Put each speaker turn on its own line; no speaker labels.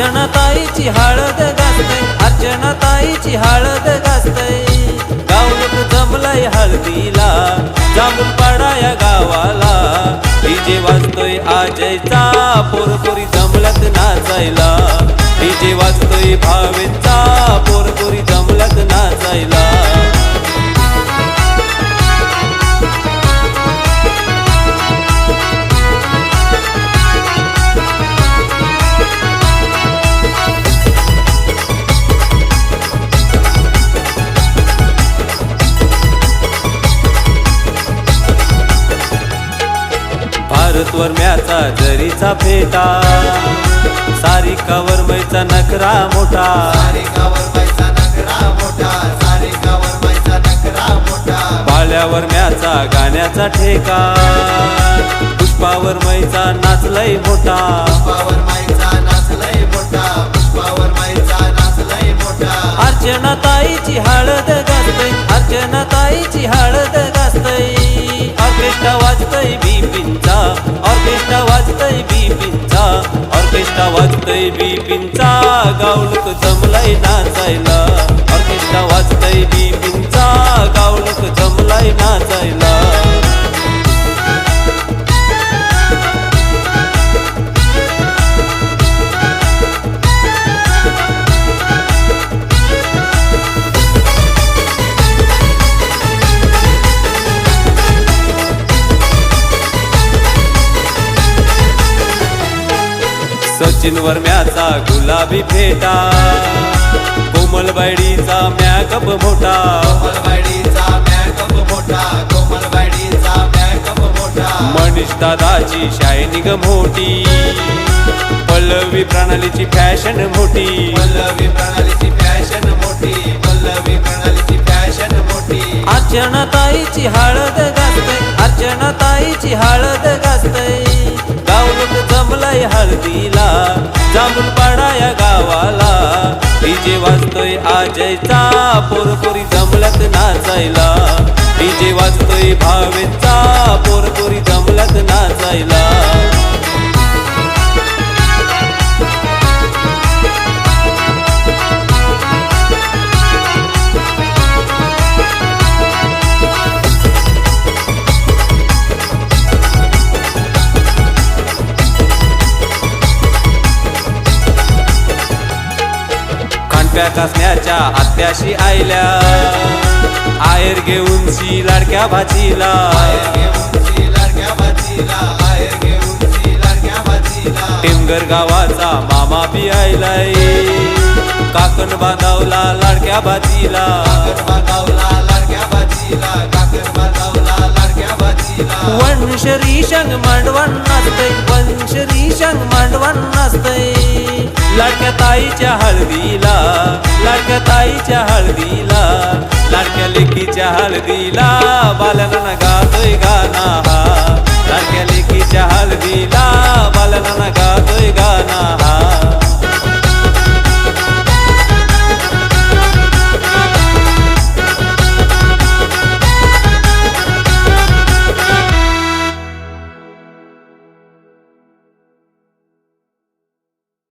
अर्चना ताईची हळद घासते अर्चना ताईची हळद घासते. गावलोक जमलय हळदीला जांभूळ पाडा या गावाला. डीजे वाजतोय आजयचा पुरपुरी जमलत नाचायला. डीजे वाजतोय भावेचा भारतवर म्याचा जरीचा फेटा. सारी कवर मैचा नखरा मोठा. पाळ्यावर म्याचा गाण्याचा ठेका. पुष्पावर मैचा नाचलय मोठा. अर्चना ताईची हळद घासतय अर्चना ताईची हळद बीपींचा ऑर्केस्ट्रा वाजतय बीपींचा गावलोक जमलाय नाचायला. सचिन वर्म्याचा गुलाबी फेटा. कोमलबाईडीचा मॅकअप मोठा.
कोमलवाडीचा मॅकअप मोठा कोमलवाडीचा मॅकअप मोठा.
मनीष दादाची शायनिंग मोठी. पल्लवी प्रणालीची फॅशन मोठी.
पल्लवी प्रणालीची फॅशन मोठी पल्लवी प्रणालीची फॅशन मोठी.
अर्चना ताईची हळद घासतय अर्चना ताईची हळद घासतय गाव जमलाय हळदीला जामून पाडाया गावाला. डीजे वाजतोय आजयचा पोरपोरी जमल्यात नाचायला. खांडप्या कासण्याच्या आत्याशी आयल्या. आयर घेऊन सी लाडक्या भाजीला
बाहेर ती लाडक्या ती लाडक्या
टेमगर गावाचा मामा बी आयलाय काकण बांधावला लाडक्या भाजीला
लाडक्या लाडक्या
वंशरी शंग मांडवण नसतय वंशरी शंग मांडवण नसतय लाडक्या ताईच्या हळदीला लाडक्या ताईच्या हळदीला लाडक्या लेकीच्या हळदीला बालना गातोय गाना